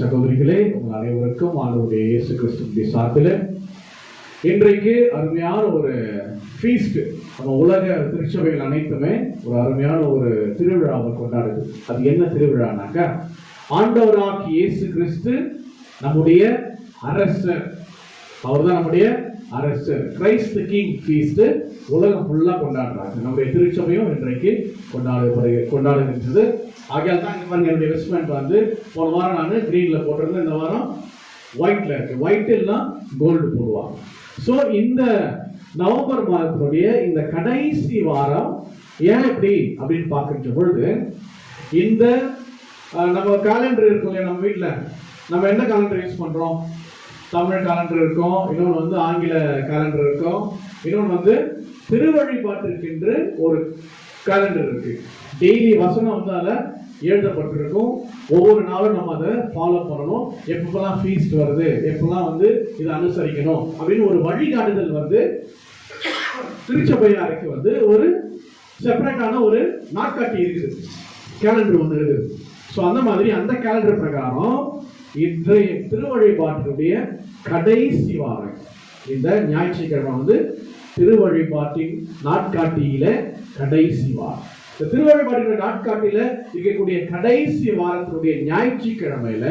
சகோதரிகளே உங்கள் அனைவருக்கும் ஆண்டவருடைய இயேசு கிறிஸ்துவின் சார்பில் இன்றைக்கு அருமையான ஒரு ஃபீஸ்ட் நம்ம உலக திருச்சபைகள் அனைத்துமே ஒரு அருமையான ஒரு திருவிழாவை கொண்டாடுது. அது என்ன திருவிழானாக்கா ஆண்டவராகி இயேசு கிறிஸ்து நம்முடைய அரசர். அவர்தான் நம்முடைய அரசர் கிரைஸ்ட் கிங் ஃபீஸ்ட் உலகம் ஃபுல்லாக கொண்டாடுறாங்க. நம்முடைய திருச்சபையும் இன்றைக்கு கொண்டாடப்படுக கொண்டாடுகின்றது. ஆகையால் தான் இந்த மாதிரி என்னுடைய வெஸ்ட்மெண்ட் வந்து போன வாரம் நான் க்ரீனில் போட்டிருந்தேன். இந்த வாரம் ஒயிட்டில் இருக்குது ஒயிட்டில்லாம் கோல்டு போடுவாங்க. ஸோ இந்த நவம்பர் மாதத்தினுடைய இந்த கடைசி வாரம் ஏன் இப்படி அப்படின்னு பார்க்கின்ற பொழுது இந்த நம்ம கேலண்டர் இருக்கும் இல்லையா நம்ம வீட்டில் நம்ம என்ன காலண்டர் யூஸ் பண்ணுறோம் தமிழ் காலண்டர் இருக்கும். இன்னொன்று வந்து ஆங்கில காலண்டர் இருக்கும். இன்னொன்று வந்து திருவழிபாட்டிற்கென்று ஒரு காலண்டர் இருக்கு. டெய்லி வசனம் வந்து அதில் எழுதப்பட்டிருக்கும். ஒவ்வொரு நாளும் நம்ம அதை ஃபாலோ பண்ணணும். எப்பப்பெல்லாம் ஃபீஸ்ட் வருது எப்பெல்லாம் வந்து இதை அனுசரிக்கணும் அப்படின்னு ஒரு வழிகாட்டுதல் வந்து திருச்சபையாருக்கு வந்து ஒரு செப்பரேட்டான ஒரு நாட்காட்டி இருக்குது. கேலண்டர் ஒன்று இருக்குது. ஸோ அந்த மாதிரி அந்த கேலண்டர் பிரகாரம் இன்றைய திருவழிபாட்டினுடைய கடைசி வாரம். இந்த ஞாயிற்றுக்கிழமை வந்து திருவழிபாட்டின் நாட்காட்டியில கடைசி வாரம். இந்த திருவழிபாட்டின் நாட்காட்டியில இருக்கக்கூடிய கடைசி வாரத்தினுடைய ஞாயிற்றுக்கிழமையில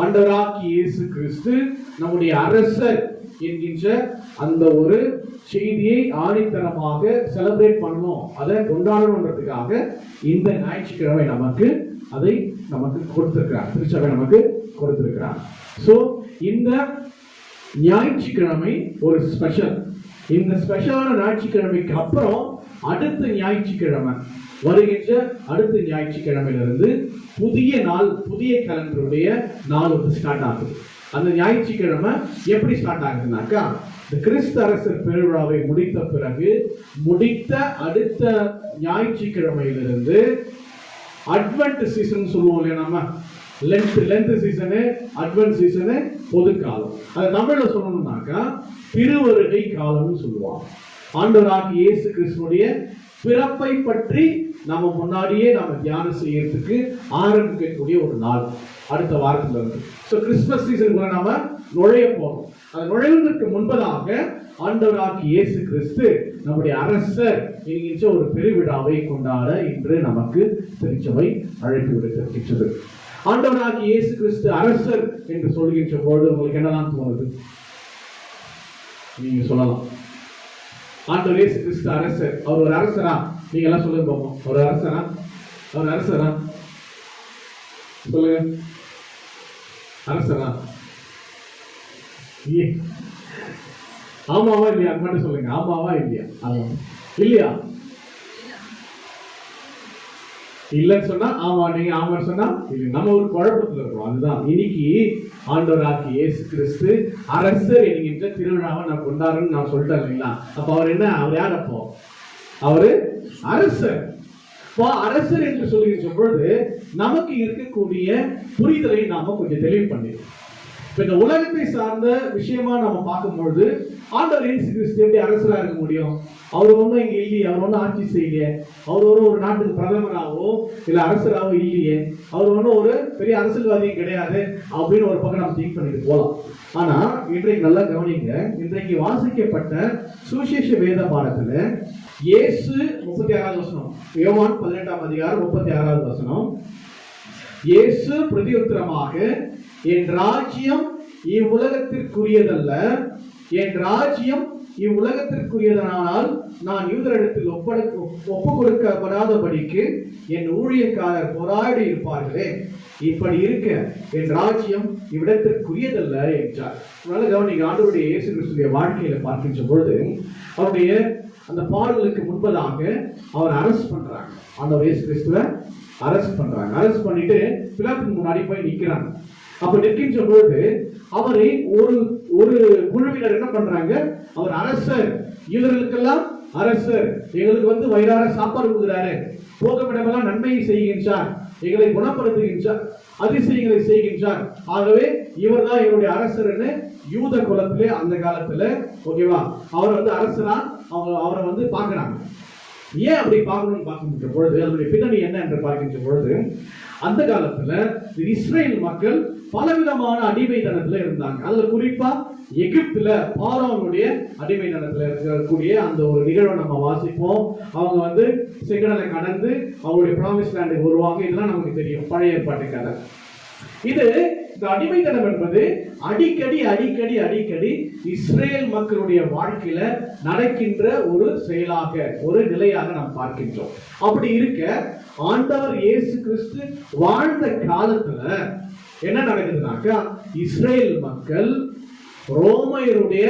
ஆண்டவராகி இயேசு கிறிஸ்து நம்முடைய அரசர் என்கின்ற அந்த ஒரு செய்தியை ஆணித்தரமாக செலிப்ரேட் பண்ணணும். அதை கொண்டாடணுன்றதுக்காக இந்த ஞாயிற்றுக்கிழமை நமக்கு அதை நமக்கு கொடுத்திருக்கிறார் திருச்சபை நமக்கு கொடுத்திருக்கிறார் ஸோ இந்த ஞாயிற்றுக்கிழமை ஒரு ஸ்பெஷல் இந்த ஸ்பெஷலான ஞாயிற்றுக்கிழமைக்கு அப்புறம் அடுத்த ஞாயிற்றுக்கிழமை வருகின்ற அடுத்த ஞாயிற்றுக்கிழமையிலிருந்து புதிய நாள் புதிய கலண்டருடைய நாள் வந்து ஸ்டார்ட் ஆகுது. அந்த ஞாயிற்றுக்கிழமை எப்படி ஸ்டார்ட் ஆகுதுனாக்கா இந்த கிறிஸ்து அரசர் பெருவிழாவை முடித்த பிறகு முடித்த அடுத்த ஞாயிற்றுக்கிழமையிலிருந்து அட்வென்ட் சீசன் சொல்லுவோம் இல்லையா நம்ம? Lent Lent season advent season பொதுக்காலம். அது தமிழில் சொல்லணும்னாக்கா திருவருகை காலம்னு சொல்லுவாங்க. ஆண்டவராகி இயேசு கிறிஸ்துடைய பிறப்பை பற்றி நம்ம முன்னாடியே நம்ம தியானம் செய்யறதுக்கு ஆரம்பிக்கக்கூடிய ஒரு நாள். அடுத்த வாரத்தில் இருந்து. ஸோ கிறிஸ்மஸ் சீசனுக்குள்ள நாம நுழைய போகிறோம் அது நுழைவதற்கு முன்பதாக ஆண்டவராகி இயேசு கிறிஸ்து நம்முடைய அரசர் என்கின்ற ஒரு பெருவிழாவை கொண்டாட இன்று நமக்கு திருச்சபை அழைப்பு விடுத்திருக்கின்றது. ஆண்டவராகி இயேசு கிறிஸ்து அரசர் என்று சொல்கின்ற பொழுது உங்களுக்கு என்னதான் தோணுது? நீங்க சொல்லலாம். ஆண்டவர் இயேசு கிறிஸ்து அரசர். அவர் ஒரு அரசரா? நீங்க எல்லாம் சொல்லுங்க பார்ப்போம் ஒரு அரசரா? அவர் அரசரா? சொல்லுங்க. அரசரா. ஆமாவா இல்லையா? மட்டும் சொல்லுங்க. ஆமாவா இல்லையா? இல்லையா? இல்லைன்னு சொன்னா ஆமா நீங்க ஆமான்னு சொன்னா இல்லை நம்ம ஒரு குழப்பத்துல இருக்கோம் அதுதான். இன்னைக்கு ஆண்டவராகி இயேசு கிறிஸ்து அரசர் என்கின்ற திருவிழாவை நான் கொண்டாடுறேன்னு நான் சொல்லிட்டேன் இல்லைங்களா? அப்ப அவர் என்ன? அவர் யார் அப்போ? அவரு அரசர். அரசர் என்று சொல்கின்ற பொழுது நமக்கு இருக்கக்கூடிய புரிதலை நாம கொஞ்சம் தெளிவு பண்ணிடுவோம் இப்போ இந்த உலகத்தை சார்ந்த விஷயமா நம்ம பார்க்கும்பொழுது ஆண்டவர் இயேசு கிறிஸ்து எப்படி அரசராக இருக்க முடியும்? அவர் ஒன்றும் இங்கே இல்லையே அவர் ஒன்றும் ஆட்சி செய்யலையே. அவர் ஒன்றும் ஒரு நாட்டுக்கு பிரதமராகவோ இல்லை அரசராகவோ இல்லையே. அவர் ஒன்றும் ஒரு பெரிய அரசியல்வாதியும் கிடையாது அப்படின்னு ஒரு பக்கம் நம்ம திங்க் பண்ணிட்டு போகலாம் ஆனால் இன்றைக்கு நல்லா கவனிங்க இன்றைக்கு வாசிக்கப்பட்ட சுவிசேஷ வேத பாடத்தில் இயேசு முப்பத்தி ஆறாவது வசனம். யோவான் பதினெட்டாம் அதிகாரம் முப்பத்தி ஆறாவது வசனம். இயேசு பிரதியுத்தரமாக என் ராஜ்யம் இவ்வுலகத்திற்குரியதல்ல என் ராஜ்யம் இவ்வுலகத்திற்குரியதனால் நான் யூதரிடத்தில் ஒப்பட ஒப்பு கொடுக்கப்படாதபடிக்கு என் ஊழியக்காரர் போராடி இருப்பார்களே. இப்படி இருக்க என் ராஜ்யம் இவ்விடத்திற்குரியதல்ல என்றார். அதனால கவனிங்க ஆண்டவருடைய இயேசு கிறிஸ்துடைய வாழ்க்கையில பார்க்கின்ற பொழுது அவருடைய அந்த பாடல்களுக்கு முன்பதாக அவரை அரெஸ்ட் பண்ணுறாங்க அந்த வயசு கிறிஸ்துவை அரெஸ்ட் பண்ணுறாங்க அரெஸ்ட் பண்ணிட்டு பிலாத்துக்கு முன்னாடி போய் நிற்கிறாங்க அப்போ நிற்கின்ற பொழுது அவரை ஒரு ஒரு குழுவினர் என்ன பண்ணுறாங்க அவர் அரசர் இவர்களுக்கெல்லாம் அரசர் எங்களுக்கு வந்து வயிறார சாப்பாடு கொடுக்குறாரு. போகமிடமெல்லாம் நன்மையை செய்கின்றார். எங்களை குணப்படுத்துகின்றார். அதிசயங்களை செய்கின்றார். ஆகவே இவர்தான் என்னுடைய அரசர்னு யூத குலத்திலே அந்த காலத்துல ஓகேவா அவர் வந்து அரசரா அவங்க அவரை வந்து பார்க்குறாங்க. ஏன் அப்படி பார்க்கணும்னு பார்க்கின்ற பொழுது அதனுடைய பின்னணி என்ன என்று பார்க்கின்ற பொழுது அந்த காலத்தில் இஸ்ரேல் மக்கள் பலவிதமான அடிமைத்தனத்துல இருந்தாங்க. அதில் குறிப்பாக எகிப்தில் எகிப்துல பாரோனுடைய அடிமைத்தனத்துல இருக்கக்கூடிய அந்த ஒரு நிகழ்வை நம்ம வாசிப்போம். அவங்க வந்து செங்கடலை கடந்து அவங்களுடைய ப்ராமிஸ் லேண்டுக்கு வருவாங்க. இதெல்லாம் நமக்கு தெரியும். பழைய ஏற்பாட்டு கதை இது இந்த அடிமைத்தனம் என்பது அடிக்கடி அடிக்கடி அடிக்கடி இஸ்ரேல் மக்களுடைய வாழ்க்கையில நடக்கின்ற ஒரு செயலாக ஒரு நிலையாக நாம் பார்க்கின்றோம். அப்படி இருக்க ஆண்டவர் இயேசு கிறிஸ்து வாழ்ந்த காலத்துல என்ன நடக்குதுனாக்கா இஸ்ரேல் மக்கள் ரோமையருடைய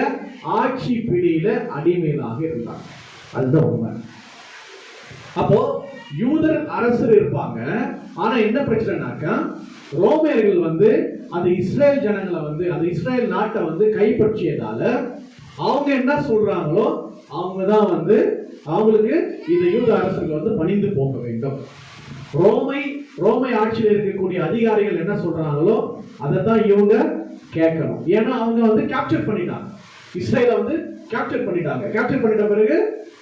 ஆட்சி பிடியில அடிமையிலாக இருந்தாங்க. அதுதான் உண்மை. அப்போ யூதர் அரசர் இருப்பாங்க. ஆனா என்ன பிரச்சனைனாக்கா ரோமியர்கள் வந்து அந்த இஸ்ரேல் ஜனங்களை வந்து அந்த இஸ்ரேல் நாட்டை வந்து கைப்பற்றியதால அவங்க என்ன சொல்றாங்களோ அவங்க தான் வந்து அவங்களுக்கு இந்த யூத அரசர்கள் வந்து பணிந்து போக வேண்டும். ரோமை ரோமை ஆட்சியில் இருக்கக்கூடிய அதிகாரிகள் என்ன சொல்றாங்களோ அதை தான் இவங்க கேட்கணும். ஏன்னா அவங்க வந்து கேப்சர் பண்ணிட்டாங்க. இஸ்ரேலை வந்து கேப்சர் பண்ணிட்டாங்க. கேப்சர் பண்ணிட்ட பிறகு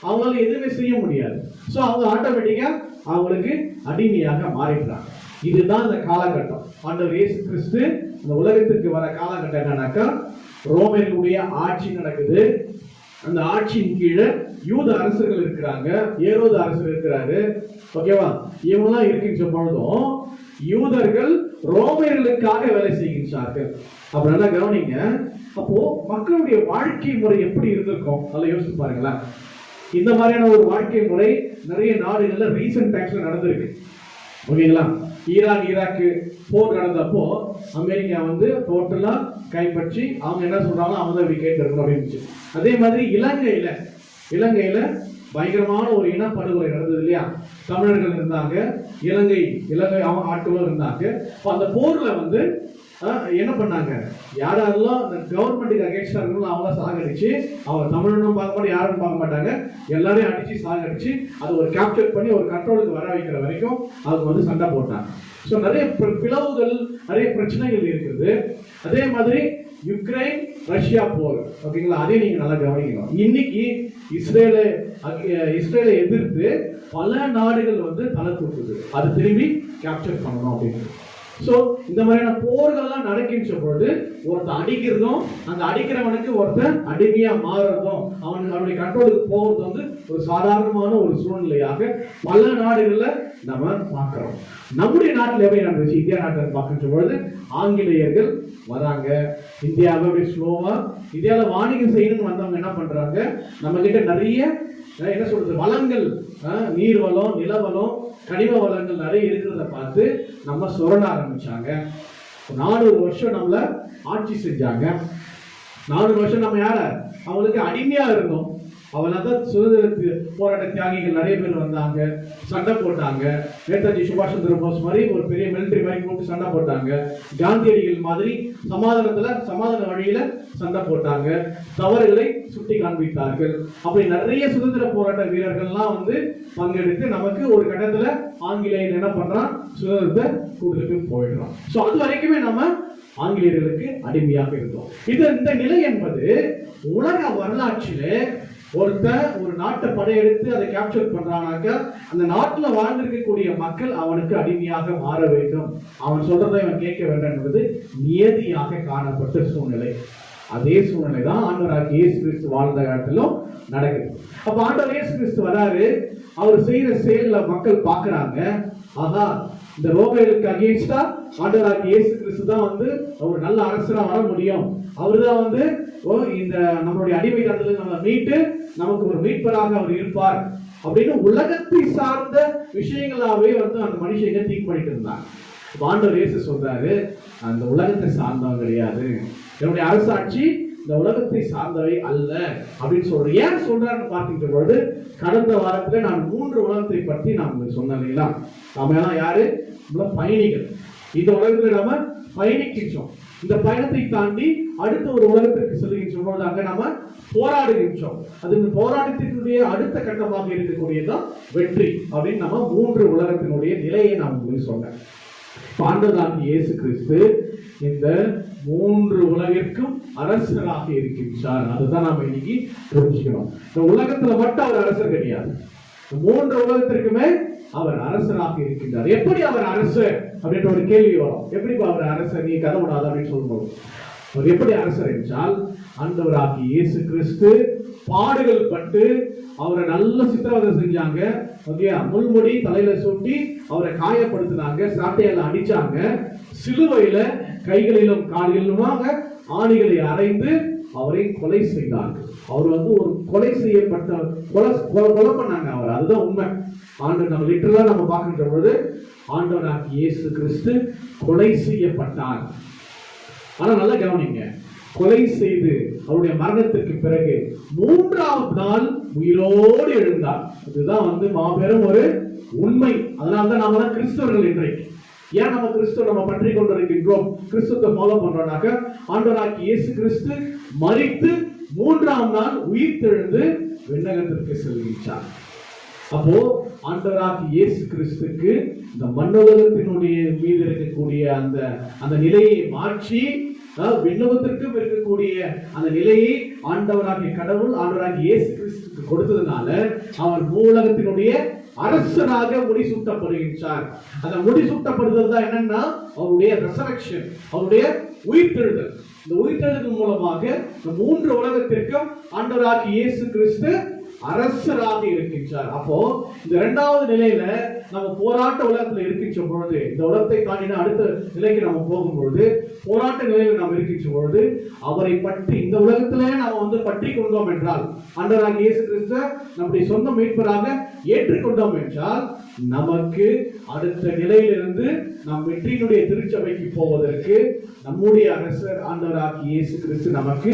அவங்களால எதுவுமே செய்ய முடியாது. ஸோ அவங்க ஆட்டோமேட்டிக்காக அவங்களுக்கு அடிமையாக மாறிடுறாங்க. இதுதான் இந்த காலகட்டம். ஆண்டவர் இயேசு கிறிஸ்து இந்த உலகத்திற்கு வர காலகட்டம் என்னன்னாக்கா ரோமனுடைய ஆட்சி நடக்குது. அந்த ஆட்சியின் கீழே யூத அரசர்கள் இருக்கிறாங்க. ஏரோது அரசர் இருக்கிறாரு. ஓகேவா இவங்கெல்லாம் இருக்கின்ற பொழுதும் யூதர்கள் ரோமையர்களுக்காக வேலை செய்கின்றார்கள். அப்ப நல்லா கவனிங்க. அப்போ மக்களுடைய வாழ்க்கை முறை எப்படி இருந்திருக்கும்? நல்லா யோசிச்சு பாருங்களேன். இந்த மாதிரியான ஒரு வாழ்க்கை முறை நிறைய நாடுகள்ல ரீசெண்ட் டைம்ஸ்ல நடந்திருக்கு. ஓகேங்களா ஈரான் ஈராக்கு போர் நடந்தப்போ அமெரிக்கா வந்து டோட்டலா கைப்பற்றி அவங்க என்ன சொல்றாங்களோ அவங்க தான் இப்படி கேட்டிருக்கணும் அப்படின்னு அதே மாதிரி இலங்கையில இலங்கையில பயங்கரமான ஒரு இனப்படுகொலை நடந்தது இல்லையா? தமிழர்கள் இருந்தாங்க இலங்கை இலங்கை அவங்க ஆட்களும் இருந்தாங்க. அந்த போர்ல வந்து என்ன பண்ணாங்க? யாரெல்லாம் இந்த கவர்மெண்ட்டுக்கு அகேன்ஸ்டாக இருக்கணும் அவங்க சாகடிச்சு அவங்க தமிழனும் பார்க்க மாட்டாங்க யாரும் பார்க்க மாட்டாங்க. எல்லாரையும் அடித்து சாகடிச்சு அதை ஒரு கேப்சர் பண்ணி ஒரு கண்ட்ரோலுக்கு வர வைக்கிற வரைக்கும் அவங்க வந்து சண்டை போட்டாங்க. ஸோ நிறைய பிளவுகள் நிறைய பிரச்சனைகள் இருக்குது. அதே மாதிரி யுக்ரைன் ரஷ்யா போர். ஓகேங்களா? அதையும் நீங்கள் நல்லா கவனிக்கணும். இன்னைக்கு இஸ்ரேலை இஸ்ரேலை எதிர்த்து பல நாடுகள் வந்து தலை தூக்குது. அது திரும்பி கேப்சர் பண்ணணும் அப்படின்னு. ஸோ இந்த மாதிரியான போர்கள்லாம் நடக்கின்ற பொழுது ஒருத்தன் அடிக்கிறதும் அந்த அடிக்கிறவனுக்கு ஒருத்தன் அடிமையாக மாறுறதும் அவன் அவனுடைய கண்ட்ரோலுக்கு போகிறது வந்து ஒரு சாதாரணமான ஒரு சூழ்நிலையாக பல நாடுகளில் நம்ம பார்க்குறோம். நம்முடைய நாட்டில் எப்படி நடந்துச்சு? இந்தியா நாட்டில் பார்க்கின்ற பொழுது ஆங்கிலேயர்கள் வராங்க. இந்தியாவை ஸ்லோவாக இந்தியாவில் வாணிகம் செய்யணும்னு வந்தவங்க என்ன பண்ணுறாங்க நம்மக்கிட்ட நிறைய என்ன சொல்கிறது வளங்கள் நீர் வளம் நிலவளம் கனிம வளங்கள் நிறைய இருக்கிறத பார்த்து நம்ம சுரண ஆரம்பிச்சாங்க. நானூறு வருஷம் நம்மள ஆட்சி செஞ்சாங்க. நானூறு வருஷம் நம்ம யார? அவங்களுக்கு அடிமையா இருந்தோம். அவளை தான் சுதந்திர போராட்ட தியாகிகள் நிறைய பேர் வந்தாங்க சண்டை போட்டாங்க. நேதாஜி சுபாஷ் சந்திர போஸ் மாதிரி ஒரு பெரிய மிலிட்டரி மாதிரி போட்டு சண்டை போட்டாங்க. காந்தியடிகள் மாதிரி சமாதானத்துல சமாதான வழியில சண்டை போட்டாங்க. தவறுகளை சுட்டி காண்பித்தார்கள். அப்படி நிறைய சுதந்திர போராட்ட வீரர்கள்லாம் வந்து பங்கெடுத்து நமக்கு ஒரு கட்டத்துல ஆங்கிலேயர் என்ன பண்றான்? சுதந்திரத்தை கூட்டு போயிடுறான். ஸோ அது வரைக்குமே நம்ம ஆங்கிலேயர்களுக்கு அடிமையாக இருந்தோம். இது இந்த நிலை என்பது உலக வரலாற்றிலே ஒருத்தன் ஒரு நாட்டை படையெடுத்து அதை கேப்சர் பண்றானாக்க அந்த நாட்டில் வாழ்ந்திருக்கக்கூடிய மக்கள் அவனுக்கு அடிமையாக மாற வேண்டும். அவன் சொல்றதை அவன் கேட்க வேண்டும் என்பது நியதியாக காணப்பட்ட சூழ்நிலை. அதே சூழ்நிலை தான் ஆண்டவராக இயேசு கிறிஸ்து வாழ்ந்த காலத்திலும் நடக்குது. அப்ப ஆண்டவர் இயேசு கிறிஸ்து வராரு. அவர் செய்யற செயலில் மக்கள் பார்க்குறாங்க. ஆகா இந்த ரோமைகளுக்கு அகேன்ஸ்டா ஆண்டவராக இயேசு கிறிஸ்து தான் வந்து ஒரு நல்ல அரசராக வர முடியும். அவர் தான் வந்து ஓ இந்த நம்மளுடைய அடிமை தந்தது நம்ம மீட்டு நமக்கு ஒரு மீட்பராக அவர் இருப்பார் அப்படின்னு உலகத்தை சார்ந்த விஷயங்களாவே வந்து அந்த மனுஷங்க தீக் பண்ணிட்டு இருந்தாங்க இப்ப ஆண்டவர் இயேசு சொல்றாரு அந்த உலகத்தை சார்ந்தவன் கிடையாது. என்னுடைய அரசாட்சி இந்த உலகத்தை சார்ந்தவை அல்ல அப்படின்னு சொல்றேன் ஏன் சொல்றாருன்னு பார்த்துக்கிட்ட பொழுது கடந்த வாரத்துல நான் மூன்று உலகத்தை பற்றி நான் உங்களுக்கு சொன்னேன் இல்லைங்களா? நம்ம எல்லாம் யாரு? நம்மள பயணிகள். இந்த உலகத்தில் நாம பயணிக்கின்றோம். இந்த பயணத்தை தாண்டி அடுத்த ஒரு உலகத்திற்கு செல்கின்ற பொழுதாக அங்க நாம போராடுகின்றோம். அது இந்த போராட்டத்தினுடைய அடுத்த கட்டமாக இருக்கக்கூடியதான் வெற்றி அப்படின்னு நம்ம மூன்று உலகத்தினுடைய நிலையை நான் உங்களுக்கு சொன்னேன். பாண்டதாகி இயேசு கிறிஸ்து இந்த மூன்று உலகிற்கும் அரசராக இருக்கின்றார். அதுதான் நாம இன்னைக்கு தெரிஞ்சுக்கணும். இந்த உலகத்துல மட்டும் அவர் அரசர் கிடையாது. மூன்று உலகத்திற்குமே அவர் அரசராக இருக்கின்றார். எப்படி அவர் அரசு அப்படின்ற ஒரு கேள்வி வரும். எப்படி அவர் அரசர் நீ கதை அப்படின்னு சொல்லும்போது. அவர் எப்படி அரசர் என்றால் ஆண்டவராகி இயேசு கிறிஸ்து பாடுகள் பட்டு அவரை நல்ல சித்திரவதை செஞ்சாங்க. ஓகே முள்முடி தலையில சூட்டி அவரை காயப்படுத்தினாங்க சாட்டையால அடிச்சாங்க. சிலுவையில கைகளிலும் கால்களிலுமாக ஆணிகளை அரைந்து அவரை கொலை செய்தார்கள். அவர் வந்து ஒரு கொலை செய்யப்பட்ட கொலை கொலை பண்ணாங்க அவர். அதுதான் உண்மை. ஆண்டவர் நம்ம லிட்டரலாக நம்ம பார்க்கின்ற பொழுது ஆண்டவராக இயேசு கிறிஸ்து கொலை செய்யப்பட்டார். ஆனால் நல்லா கவனிங்க. கொலை செய்து அவருடைய மரணத்திற்கு பிறகு மூன்றாவது நாள் உயிரோடு எழுந்தார். இதுதான் வந்து மாபெரும் ஒரு உண்மை. அதனால தான் நாம தான் கிறிஸ்தவர்கள் இன்றைக்கு. ஏன் நம்ம கிறிஸ்துவ நம்ம பற்றி கொண்டிருக்கின்றோம்? கிறிஸ்துவத்தை ஃபாலோ பண்றோம்னாக்க ஆண்டவராக்கி இயேசு கிறிஸ்து மறித்து மூன்றாம் நாள் உயிர் தெழுந்து விண்ணகத்திற்கு செல்கின்றார். அப்போ ஆண்டவராக இயேசு கிறிஸ்துக்கு இந்த மண்ணுலகத்தினுடைய மீது இருக்கக்கூடிய அந்த அந்த நிலையை மாற்றி விண்ணவத்திற்கும் இருக்கக்கூடிய அந்த நிலையை ஆண்டவராகிய கடவுள் ஆண்டவராகிய இயேசு கிறிஸ்துக்கு கொடுத்ததுனால அவர் மூலகத்தினுடைய அரசராக முடிசூட்டப்படுகின்றார். அந்த முடிசூட்டப்படுதல் தான் என்னன்னா அவருடைய ரெசரக்ஷன் அவருடைய உயிர்த்தெழுதல். இந்த உயிர்த்தெழுதல் மூலமாக இந்த மூன்று உலகத்திற்கும் ஆண்டவராகிய இயேசு கிறிஸ்து அரசராக இருக்கின்றார். அப்போ இந்த இரண்டாவது நிலையில நம்ம போராட்ட உலகத்துல இருக்கின்ற பொழுது இந்த உலகத்தை தாண்டின அடுத்த நிலைக்கு நம்ம போகும்பொழுது போராட்ட நிலையில நாம் இருக்கின்ற பொழுது அவரை பற்றி இந்த உலகத்திலே நாம் வந்து பற்றி கொண்டோம் என்றால் ஆண்டவராகிய இயேசு கிறிஸ்த நம்முடைய சொந்த மீட்பராக ஏற்றுக்கொண்டோம் என்றால் நமக்கு அடுத்த நிலையிலிருந்து நம் வெற்றியினுடைய திருச்சபைக்கு போவதற்கு நம்முடைய அரசர் ஆண்டவராகி இயேசு கிறிஸ்து நமக்கு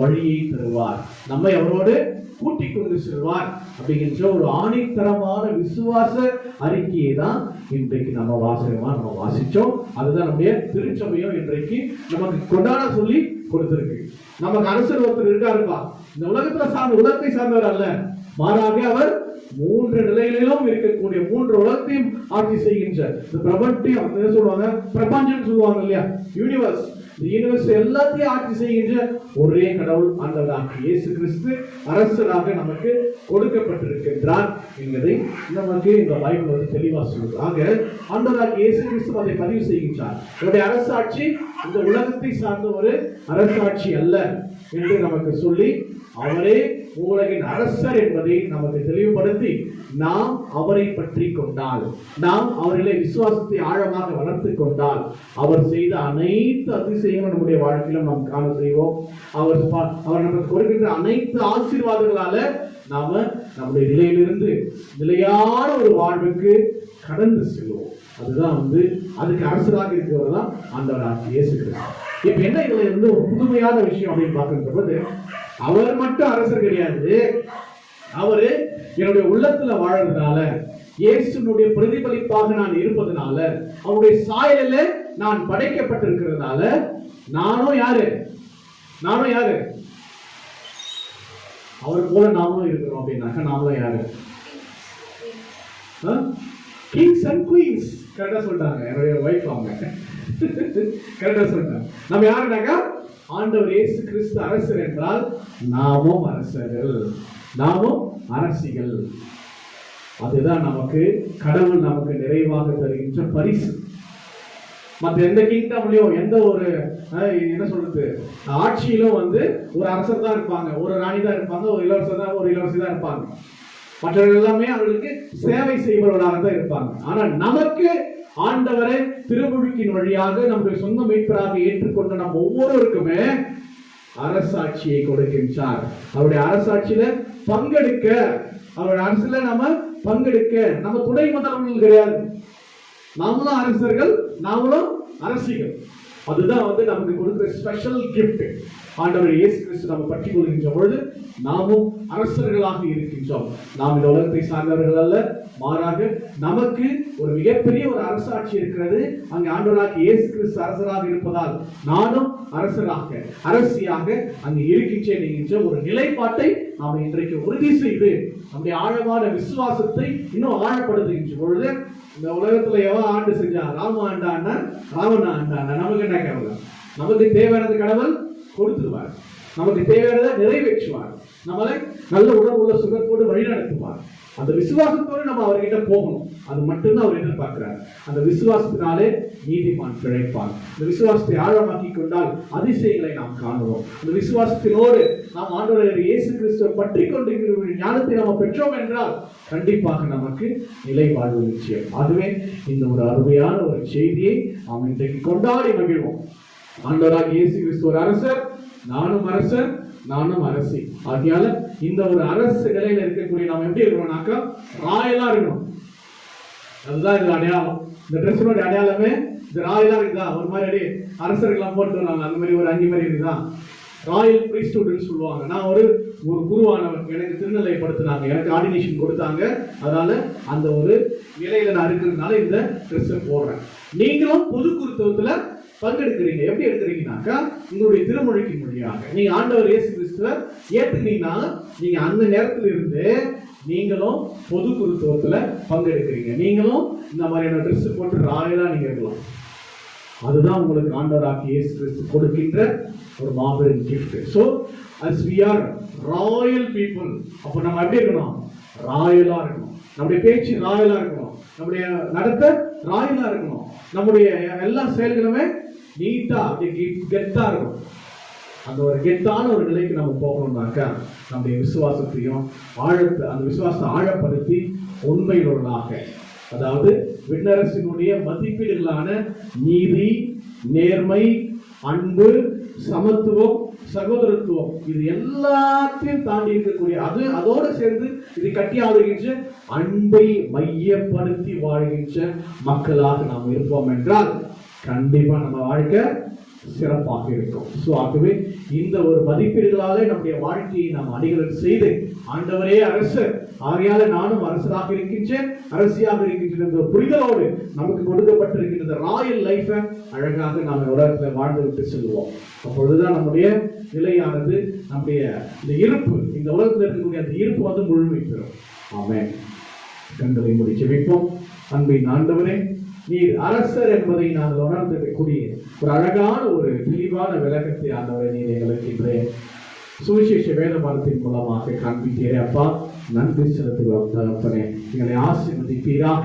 வழியை தருவார். நம்மை அவரோடு கூட்டிக் கொண்டு செல்வார் அப்படிங்கிற ஒரு ஆணித்தரமான விசுவாச அறிக்கையை தான் இன்றைக்கு நம்ம வாசகமா நம்ம வாசிச்சோம். அதுதான் நம்முடைய திருச்சபையும் இன்றைக்கு நமக்கு கொண்டாட சொல்லி கொடுத்திருக்கு. நமக்கு அரசர் ஒருத்தர் இருக்காருப்பா. இந்த உலகத்துல சார்ந்த உலகத்தை சார்ந்தவர் அல்ல. மாறாக அவர் மூன்று நிலைகளிலும் இருக்கக்கூடிய மூன்று உலகத்தையும் ஆட்சி செய்கின்ற இந்த பிரபஞ்சம் என்ன சொல்லுவாங்க? பிரபஞ்சம் சொல்லுவாங்க இல்லையா? யூனிவர்ஸ் யூனிவர்ஸ் எல்லாத்தையும் ஆட்சி செய்கின்ற ஒரே கடவுள் ஆண்டவராக இயேசு கிறிஸ்து அரசராக நமக்கு கொடுக்கப்பட்டிருக்கின்றார் என்பதை நமக்கு இந்த பைபிள் வந்து தெளிவாக சொல்லுது. ஆக ஆண்டவராக இயேசு கிறிஸ்து அதை பதிவு செய்கின்றார். அவருடைய அரசாட்சி இந்த உலகத்தை சார்ந்த ஒரு அரசாட்சி அல்ல. என்று நமக்கு சொல்லி அவரே உலகின் அரசர் என்பதை நமக்கு தெளிவுபடுத்தி நாம் அவரை பற்றி கொண்டால் நாம் அவர்களை விசுவாசத்தை ஆழமாக வளர்த்து கொண்டால் அவர் செய்த அனைத்து அதிசயங்களும் நம்முடைய வாழ்க்கையிலும் நாம் காண செய்வோம். அவர் பா- அவர் நமக்கு கொடுக்கின்ற அனைத்து ஆசீர்வாதங்களால நாம நம்முடைய நிலையிலிருந்து நிலையான ஒரு வாழ்வுக்கு கடந்து செல்வோம். அதுதான் வந்து அதுக்கு அரசராக இருக்கிறவர் தான் அந்த இயேசு கிறிஸ்து. இப்ப என்ன இதுல இருந்து ஒரு புதுமையான விஷயம் அப்படின்னு பார்க்கின்ற போது அவர் மட்டும் அரசர் கிடையாது. அவரு என்னுடைய உள்ளத்துல வாழறதுனால இயேசுனுடைய பிரதிபலிப்பாக நான் இருப்பதனால அவருடைய சாயலில நான் படைக்கப்பட்டிருக்கிறதுனால நானும் யாரு? நானும் யாரு? அவர் போல நாமளும் இருக்கிறோம் அப்படின்னாக்க நாமளும் யாரு? கிங்ஸ் அண்ட் குயின்ஸ் கரெக்டா சொல்லிட்டாங்க. என்னுடைய ஒய்ஃப் அவங்க. கரெக்டா சொல்லிட்டாங்க நம்ம யாருனாக்கா? ஆண்டவர் இயேசு கிறிஸ்து அரசர் என்றால் நாமும் அரசர்கள். நாமும் அரசிகள். அதுதான் நமக்கு கடவுள் நமக்கு நிறைவாக தருகின்ற பரிசு. மற்ற எந்த கிங்டம்லயும் எந்த ஒரு என்ன சொல்றது? ஆட்சியிலும் வந்து ஒரு அரசர் தான் இருப்பாங்க. ஒரு ராணி தான் இருப்பாங்க ஒரு இளவரசர் தான் ஒரு இளவரசி தான் இருப்பாங்க. மற்றவர்கள் எல்லாமே அவர்களுக்கு சேவை செய்பவர்களாக தான் இருப்பாங்க. ஆனா நமக்கு ஆண்டவரை திருமுழுக்கின் வழியாக நம்முடைய சொந்த மீட்பராக ஏற்றுக்கொண்ட நம்ம ஒவ்வொருவருக்குமே அரசாட்சியை கொடுக்கின்றார். அவருடைய அரசாட்சியில பங்கெடுக்க அவருடைய அரசுல நாம பங்கெடுக்க நம்ம துணை முதல்வர்கள் கிடையாது. நாமளும் அரசர்கள் நாமளும் அரசிகள். அதுதான் வந்து நமக்கு கொடுக்குற ஸ்பெஷல் கிஃப்ட் ஆண்டவர் இயேசு கிறிஸ்து நம்ம பற்றி கொள்கின்ற பொழுது நாமும் அரசர்களாக இருக்கின்றோம். நாம் இந்த உலகத்தை சார்ந்தவர்கள் அல்ல மாறாக நமக்கு ஒரு மிகப்பெரிய ஒரு அரசாட்சி இருக்கிறது. அங்கே ஆண்டவராக இயேசு கிறிஸ்து அரசராக இருப்பதால் நானும் அரசராக அரசியாக அங்கு இருக்கின்றேன் என்கின்ற ஒரு நிலைப்பாட்டை நாம் இன்றைக்கு உறுதி செய்து நம்முடைய ஆழமான விசுவாசத்தை இன்னும் ஆழப்படுத்துகின்ற பொழுது இந்த உலகத்துல எவன் ஆண்டு செஞ்சா ராம ஆண்டான்னா ராவண ஆண்டான்னா நமக்கு என்ன கவலை நமக்கு தேவையானது கடவுள்? கொடுத்துருவார். நமக்கு தேவையானதை நிறைவேற்றுவார். நம்மளை நல்ல உடல் உள்ள சுகத்தோடு வழிநடத்துவார். அந்த விசுவாசத்தோடு நம்ம அவர்கிட்ட போகணும். அது மட்டும்தான் அவர் எதிர்பார்க்கிறார். அந்த விசுவாசத்தினாலே நீதிமான் பிழைப்பார். இந்த விசுவாசத்தை ஆழமாக்கி கொண்டால் அதிசயங்களை நாம் காணுவோம். அந்த விசுவாசத்தினோடு நாம் ஆண்டவர் இயேசு கிறிஸ்துவை பற்றி கொண்டிருக்கிற ஞானத்தை நாம் பெற்றோம் என்றால் கண்டிப்பாக நமக்கு நிலை வாழ்வு நிச்சயம். அதுவே இந்த ஒரு அருமையான ஒரு செய்தியை நாம் இன்றைக்கு கொண்டாடி மகிழ்வோம். ஆண்டவராக இயேசு கிறிஸ்து அரசர். நானும் அரசர் நானும் அரசி. ஆகையால இந்த ஒரு அரசு நிலையில இருக்கக்கூடிய நாம் எப்படி இருக்கணும்னாக்கா ராயலா இருக்கணும். அதுதான் இது அடையாளம். இந்த ட்ரெஸ்ஸோட அடையாளமே இந்த ராயலா இருக்குதா? ஒரு மாதிரி அடி அரசர்கள்லாம் போட்டு வராங்க அந்த மாதிரி ஒரு அஞ்சு மாதிரி இருக்குதா? ராயல் ப்ரீஸ்டுட்னு சொல்லுவாங்க. நான் ஒரு ஒரு குருவானவன் எனக்கு திருநிலைப்படுத்தினாங்க. எனக்கு ஆர்டினேஷன் கொடுத்தாங்க. அதனால அந்த ஒரு நிலையில நான் இருக்கிறதுனால இந்த ட்ரெஸ்ஸை போடுறேன். நீங்களும் பொது குருத்துவத்தில் பங்கெடுக்கிறீங்க. எப்படி எடுக்கிறீங்கனாக்கா உங்களுடைய திருமொழிக்கு மொழியாக. நீங்க ஆண்டவர் இயேசு கிறிஸ்துவ ஏத்துக்கிட்டீங்கன்னா நீங்க அந்த நேரத்துல இருந்து நீங்களும் பொது குருத்துவத்துல பங்கெடுக்கிறீங்க. நீங்களும் இந்த மாதிரியான ட்ரெஸ் போட்டு ராயலா நீங்க இருக்கலாம். அதுதான் உங்களுக்கு ஆண்டவராக இயேசு கிறிஸ்து கொடுக்கின்ற ஒரு மாபெரும் gift so as we are royal people அப்போ நம்ம எப்படி இருக்கணும்? ராயலா இருக்கணும். நம்முடைய பேச்சு ராயலா இருக்கணும். நம்முடைய நடத்த ராயலா இருக்கணும். நம்முடைய எல்லா செயல்களுமே நீட்டா அப்படி கெத்தா இருக்கும். அந்த ஒரு கெத்தான ஒரு நிலைக்கு நம்ம போகணும்னாக்கா நம்முடைய விசுவாசத்தையும் ஆழத்தை அந்த விசுவாசத்தை ஆழப்படுத்தி உண்மையுள்ளவர்களாக அதாவது விண்ணரசினுடைய மதிப்பீடுகளான நீதி நேர்மை அன்பு சமத்துவம் சகோதரத்துவம். இது எல்லாத்தையும் தாண்டி இருக்கக்கூடிய அது அதோடு சேர்ந்து இது கட்டி ஆளுகின்ற அன்பை மையப்படுத்தி வாழ்கின்ற மக்களாக நாம் இருப்போம் என்றால் கண்டிப்பா நம்ம வாழ்க்கை சிறப்பாக இருக்கும். ஸோ ஆகவே இந்த ஒரு மதிப்பீடுகளாலே நம்முடைய வாழ்க்கையை நாம் அணிகளுக்கு செய்து ஆண்டவரே அரசு ஆகையால நானும் அரசராக இருக்கின்றேன் அரசியாக இருக்கின்ற இந்த புரிதலோடு நமக்கு கொடுக்கப்பட்டிருக்கின்ற இந்த ராயல் லைஃபை அழகாக நாம் உலகத்தில் வாழ்ந்து விட்டு செல்வோம். அப்பொழுதுதான் நம்முடைய நிலையானது நம்முடைய இந்த இருப்பு இந்த உலகத்தில் இருக்கக்கூடிய அந்த இருப்பு வந்து முழுமை பெறும். ஆமே கண்களை முடிச்சு வைப்போம் அன்பின் ஆண்டவரே நீர் அரசர் என்பதை நாங்கள் உணர்ந்திருக்கக்கூடிய ஒரு அழகான ஒரு தெளிவான விளக்கத்தை ஆண்டவரை நீர் எங்களுக்கு இன்றைய சுவிசேஷ வேதபாரத்தின் மூலமாக காண்பித்தீரே அப்பா நன்றி செலுத்துகிறோம் தகப்பனே எங்களை ஆசீர்வதிப்பீராக.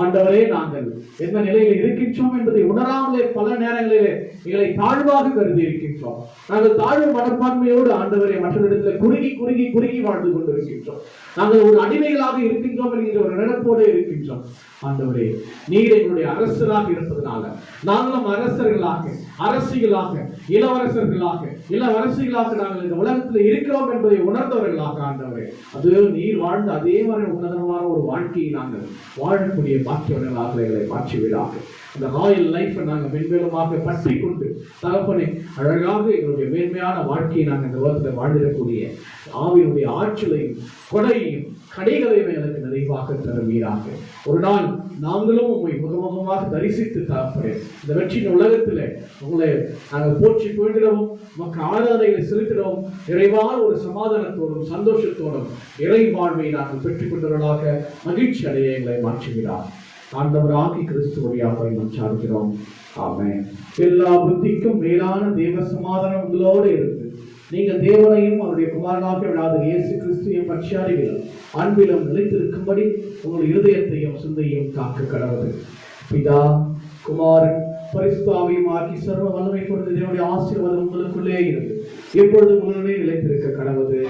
ஆண்டவரே நாங்கள் எந்த நிலையில் இருக்கின்றோம் என்பதை உணராமலே பல நேரங்களிலே எங்களை தாழ்வாக கருதி இருக்கின்றோம் நாங்கள் தாழ்வு மனப்பான்மையோடு ஆண்டவரை மற்றவரிடத்தில் குறுகி குறுகி குறுகி வாழ்ந்து கொண்டிருக்கின்றோம். நாங்கள் ஒரு அடிமைகளாக இருக்கின்றோம் என்கின்ற ஒரு நினைப்போடு இருக்கின்றோம். ஆண்டவரே நீர் எங்களுடைய அரசராக இருப்பதனால நாங்களும் அரசர்களாக அரசிகளாக இளவரசர்களாக இளவரசிகளாக நாங்கள் இந்த உலகத்தில் இருக்கிறோம் என்பதை உணர்ந்தவர்களாக ஆண்டவரே. அது நீர் வாழ்ந்த அதே மாதிரி உன்னதமான ஒரு வாழ்க்கையை நாங்கள் வாழக்கூடிய பாக்கியவர்களாக எங்களை மாற்றிவிடாக அந்த ராயல் லைஃப்பை நாங்கள் மென்மேலுமாக பற்றி கொண்டு தகப்பனை அழகாக எங்களுடைய மேன்மையான வாழ்க்கையை நாங்கள் இந்த உலகத்தில் வாழ்ந்திடக்கூடிய ஆவியினுடைய ஆற்றலையும் கொடையையும் கடைகளையும் எனக்கு நிறைவாக தருவீராக. ஒரு நாள் நாங்களும் உண்மை முகமுகமாக தரிசித்து தகப்பனே இந்த வெற்றியின் உலகத்தில் உங்களை நாங்கள் போற்றி புகழ்ந்திடவும் உமக்கு ஆராதனைகளை செலுத்திடவும் நிறைவான ஒரு சமாதானத்தோடும் சந்தோஷத்தோடும் இறை வாழ்வை நாங்கள் பெற்றுக்கொண்டவர்களாக மகிழ்ச்சி அடைய எங்களை மாற்றுகிறார் ஆண்டவராகி கிறிஸ்து வழியாக நாம் சார்கிறோம் ஆமென். எல்லா புத்திக்கும் மேலான தேவ சமாதானம் உங்களோடு இருக்கு நீங்கள் தேவனையும் அவருடைய குமாரனாக விடாத இயேசு கிறிஸ்துவையும் பட்சியாரிகளும் அன்பிலும் நிலைத்திருக்கும்படி உங்கள் இருதயத்தையும் சிந்தையும் காக்க கடவுது பிதா குமாரன் பரிசுத்தாவையும் ஆக்கி சர்வ வல்லமை கொண்டு தேவனுடைய ஆசீர்வாதம் உங்களுக்குள்ளே இருக்கு எப்பொழுது உங்களுடைய நிலைத்திருக்க கடவுது